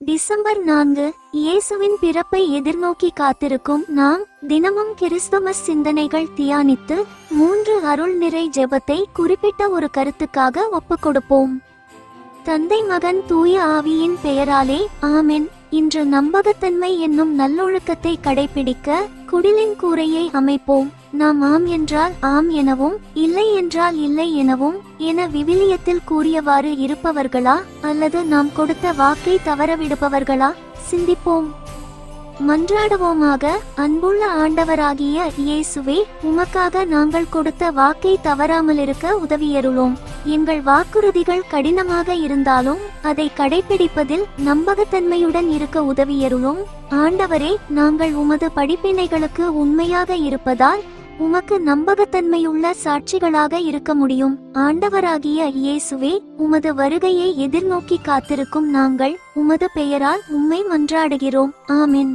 December நான்கு இயேசுவின் பிறப்பை எதிர்நோக்கி காத்திருக்கும் நாம் தினமும் கிறிஸ்துமஸ் சிந்தனைகள் தியானித்து மூன்று அருள் நிறை ஜெபத்தை குறிப்பிட்ட ஒரு கருத்துக்காக ஒப்புக் கொடுப்போம் தந்தை மகன் தூய ஆவியின் பெயராலே ஆமென். இன்று நம்பகத்தன்மை என்னும் நல்லொழுக்கத்தை கடைபிடிக்க குடிலின் கூரையை அமைப்போம். நாம் ஆம் என்றால் ஆம் எனவும் இல்லை என்றால் இல்லை எனவும் என விவிலியத்தில் கூறியவாறு இருப்பவர்களா அல்லது நாம் கொடுத்த வாக்கை தவறவிடுபவர்களா? சிந்திப்போம். மன்றாடுவோமாக அன்புள்ள ஆண்டவராகிய இயேசுவே உமக்காக நாங்கள் கொடுத்த வாக்கை தவறாமல் இருக்க உதவியருளோம். எங்கள் வாக்குறுதிகள் கடினமாக இருந்தாலும் அதை கடைபிடிப்பதில் நம்பகத்தன்மையுடன் இருக்க உதவியருளும். ஆண்டவரே நாங்கள் உமது படிப்பினைகளுக்கு உண்மையாக இருப்பதால் உமக்கு நம்பகத்தன்மையுள்ள சாட்சிகளாக இருக்க முடியும். ஆண்டவராகிய இயேசுவே உமது வருகையை எதிர்நோக்கி காத்திருக்கும் நாங்கள் உமது பெயரால் உம்மை மன்றாடுகிறோம். ஆமின்.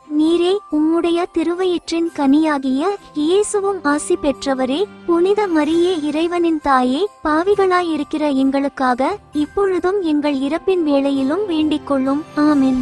நீரே உம்முடைய திருவயிற்றின் கனியாகிய இயேசுவும் ஆசி பெற்றவரே புனித மரியே இறைவனின் தாயே பாவிகளாயிருக்கிற எங்களுக்காக இப்பொழுதும் எங்கள் இறப்பின் வேளையிலும் வேண்டிக் கொள்ளும் ஆமின்.